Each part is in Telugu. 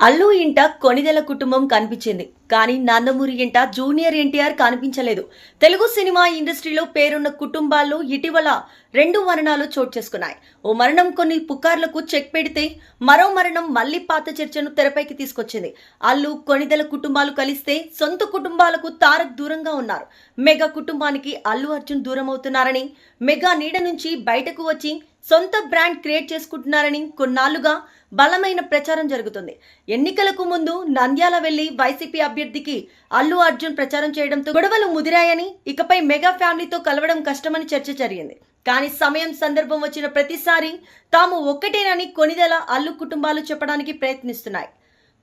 అల్లు ఇంట కొనిదెల కుటుంబం కనిపించింది. కానీ నందమూరి ఇంట జూనియర్ ఎన్టీఆర్ కనిపించలేదు. తెలుగు సినిమా ఇండస్ట్రీలో పేరున్న కుటుంబాల్లో ఇటీవల రెండు మరణాలు చోటు చేసుకున్నాయి. ఓ మరణం కొన్ని పుకార్లకు చెక్ పెడితే మరో మరణం మళ్ళీ పాత చర్చను తెరపైకి తీసుకొచ్చింది. అల్లు కొనిదెల కుటుంబాలు కలిస్తే సొంత కుటుంబాలకు తారక్ దూరంగా ఉన్నారు. మెగా కుటుంబానికి అల్లు అర్జున్ దూరం అవుతున్నారని మెగా నీడ నుంచి బయటకు వచ్చి సొంత బ్రాండ్ క్రియేట్ చేసుకుంటున్నారని కొన్నాళ్ళుగా బలమైన ప్రచారం జరుగుతుంది. ఎన్నికలకు ముందు నంద్యాల వెళ్ళి వైసీపీ అభ్యర్థికి అల్లు అర్జున్ ప్రచారం చేయడంతో గొడవలు ముదిరాయని ఇకపై మెగా ఫ్యామిలీతో కలవడం కష్టమని చర్చ జరిగింది. కానీ సమయం సందర్భం వచ్చిన ప్రతిసారి తాము ఒక్కటేనని కొనిదెల అల్లు కుటుంబాలు చెప్పడానికి ప్రయత్నిస్తున్నాయి.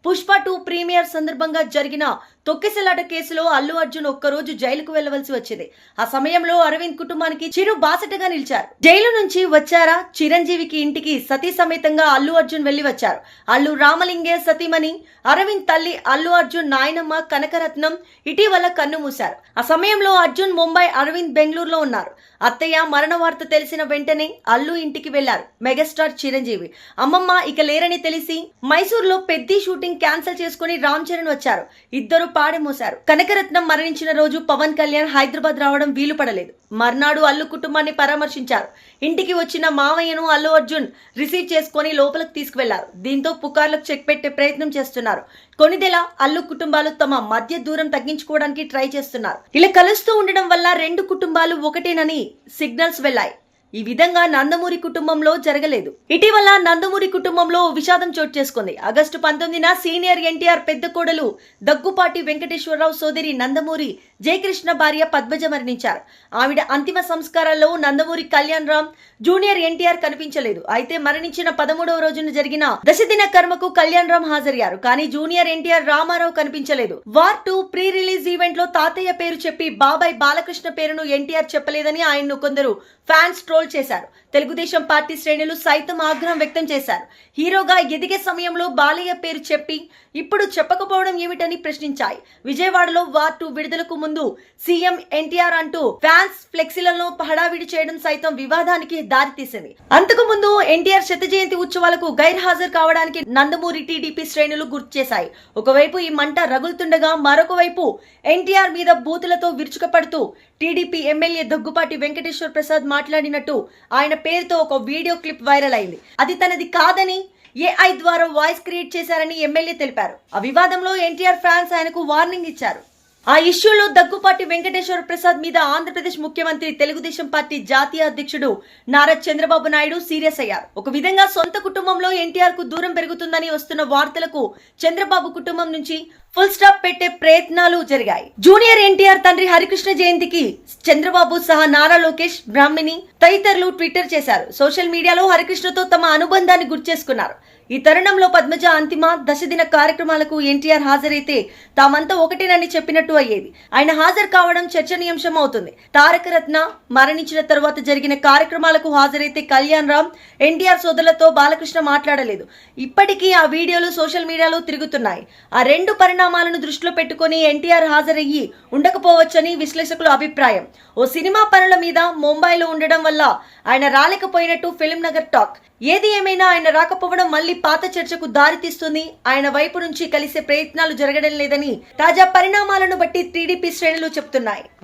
పుష్ప టూ ప్రీమియర్ సందర్భంగా జరిగిన తొక్కిసలాట కేసులో అల్లు అర్జున్ ఒక్కరోజు జైలుకు వెళ్ళవలసి వచ్చింది. ఆ సమయంలో అరవింద్ కుటుంబానికి చిరు బాసటగా నిలిచారు. జైలు నుంచి వచ్చారా? చిరంజీవికి ఇంటికి సతీ సమేతంగా అల్లు అర్జున్ వెళ్ళి వచ్చారు. అల్లు రామలింగే సతీమణి అరవింద్ తల్లి అల్లు అర్జున్ నాయనమ్మ కనకరత్నం ఇటీవల కన్ను మూశారు. ఆ సమయంలో అర్జున్ ముంబై అరవింద్ బెంగళూరులో ఉన్నారు. అత్తయ్య మరణ వార్త తెలిసిన వెంటనే అల్లు ఇంటికి వెళ్ళారు మెగాస్టార్ చిరంజీవి. అమ్మమ్మ ఇక లేరని తెలిసి మైసూర్లో పెద్ద షూటింగ్ క్యాన్సిల్ చేసుకుని రామ్ చరణ్ వచ్చారు. ఇద్దరు పాడెమోశారు. కనకరత్నం మరణించిన రోజు పవన్ కళ్యాణ్ హైదరాబాద్ రావడం వీలు పడలేదు మర్నాడు అల్లు కుటుంబాన్ని పరామర్శించారు. ఇంటికి వచ్చిన మావయ్యను అల్లు అర్జున్ రిసీవ్ చేసుకుని లోపలికి తీసుకువెళ్ళారు. దీంతో పుకార్లకు చెక్ పెట్టే ప్రయత్నం చేస్తున్నారు. కొనిదెల అల్లు కుటుంబాలు తమ మధ్య దూరం తగ్గించుకోవడానికి ట్రై చేస్తున్నారు. ఇలా కలుస్తూ ఉండడం వల్ల రెండు కుటుంబాలు ఒకటేనని సిగ్నల్స్ వెళ్ళాయి. ఈ విధంగా నందమూరి కుటుంబంలో జరగలేదు. ఇటీవల నందమూరి కుటుంబంలో విషాదం చోటు చేసుకుంది. ఆగస్టు పంతొమ్మిదిన సీనియర్ ఎన్టీఆర్ పెద్ద కోడలు దగ్గుపాటి వెంకటేశ్వరరావు సోదరి నందమూరి జయకృష్ణ భార్య పద్మజ మరణించారు. ఆవిడ అంతిమ సంస్కారాల్లో నందమూరి కళ్యాణ్ రామ్ జూనియర్ ఎన్టీఆర్ కనిపించలేదు. అయితే మరణించిన పదమూడవ రోజున జరిగిన దశదిన కర్మకు కళ్యాణ్ రామ్ హాజరయ్యారు. కానీ జూనియర్ ఎన్టీఆర్ రామారావు కనిపించలేదు. వార్ టూ ప్రీ రిలీజ్ ఈవెంట్లో తాతయ్య పేరు చెప్పి బాబాయ్ బాలకృష్ణ పేరును ఎన్టీఆర్ చెప్పలేదని ఆయన్ను కొందరు ఫ్యాన్స్ ట్రోల్ చేశారు. తెలుగుదేశం పార్టీ శ్రేణులు సైతం ఆగ్రహం వ్యక్తం చేశారు. హీరోగా ఎదిగే సమయంలో బాలయ్య పేరు చెప్పి ఇప్పుడు చెప్పకపోవడం ఏమిటని ప్రశ్నించాయి. విజయవాడలో వార్ టూ విడుదలకు ముందు సీఎం ఎన్టీఆర్ అంటూ ఫ్యాన్స్ ఫ్లెక్సీలలో హడావిడి చేయడం సైతం వివాదానికి దారితీసింది. అంతకు ముందు ఎన్టీఆర్ శత జయంతి ఉత్సవాలకు గైర్హాజరు కావడానికి నందమూరి టీడీపీ శ్రేణులు గుర్తు చేశాయి. ఒకవైపు ఈ మంట రగులుతుండగా మరొక వైపు ఎన్టీఆర్ మీద బూతులతో విరుచుకపడుతూ టీడీపీ ఎమ్మెల్యే దగ్గుపాటి వెంకటేశ్వర ప్రసాద్ మాట్లాడినట్టు ఆయన పేరుతో ఒక వీడియో క్లిప్ వైరల్ అయింది. అది తనది కాదని ఏఐ ద్వారా వాయిస్ క్రియేట్ చేశారని ఎమ్మెల్యే తెలిపారు. ఆ వివాదంలో ఎన్టీఆర్ ఫ్యాన్స్ ఆయనకు వార్నింగ్ ఇచ్చారు. ఆ ఇష్యూలో దగ్గుపాటి వెంకటేశ్వర ప్రసాద్ మీద ఆంధ్రప్రదేశ్ ముఖ్యమంత్రి తెలుగుదేశం పార్టీ జాతీయ అధ్యక్షుడు నారా చంద్రబాబు నాయుడు సీరియస్ అయ్యారు. ఒక విధంగా సొంత కుటుంబంలో ఎన్టీఆర్కు దూరం పెరుగుతుందని వస్తున్న వార్తలకు చంద్రబాబు కుటుంబం నుంచి ఫుల్ స్టాప్ పెట్టే ప్రయత్నాలు జరిగాయి. జూనియర్ ఎన్టీఆర్ తండ్రి హరికృష్ణ జయంతికి చంద్రబాబు సహా నారా లోకేష్ బ్రాహ్మిణి తదితరులు ట్విట్టర్ చేశారు. సోషల్ మీడియాలో హరికృష్ణతో తమ అనుబంధాన్ని గుర్తు చేసుకున్నారు. ఈ తరుణంలో పద్మజ అంతిమ దశదిన కార్యక్రమాలకు ఎన్టీఆర్ హాజరైతే తామంతా ఒకటేనని చెప్పినట్టు అయ్యేది. ఆయన హాజరు కావడం చర్చనీయాంశం అవుతుంది. తారక రత్న మరణించిన తరువాత జరిగిన కార్యక్రమాలకు హాజరైతే కళ్యాణ్ రామ్ ఎన్టీఆర్ సోదరులతో బాలకృష్ణ మాట్లాడలేదు. ఇప్పటికీ ఆ వీడియోలు సోషల్ మీడియాలో తిరుగుతున్నాయి. ఆ రెండు పరిణామాలను దృష్టిలో పెట్టుకుని ఎన్టీఆర్ హాజరయ్యి ఉండకపోవచ్చని విశ్లేషకుల అభిప్రాయం. ఓ సినిమా పనుల మీద ముంబైలో ఉండడం వల్ల ఆయన రాలేకపోయినట్టు ఫిల్మ్ నగర్ టాక్. ఏది ఏమైనా ఆయన రాకపోవడం మళ్ళీ పాత చర్చకు దారితీస్తుంది ఆయన వైపు నుంచి కలిసే ప్రయత్నాలు జరగడం లేదని తాజా పరిణామాలను బట్టి టీడీపీ శ్రేణులు చెప్తున్నాయి.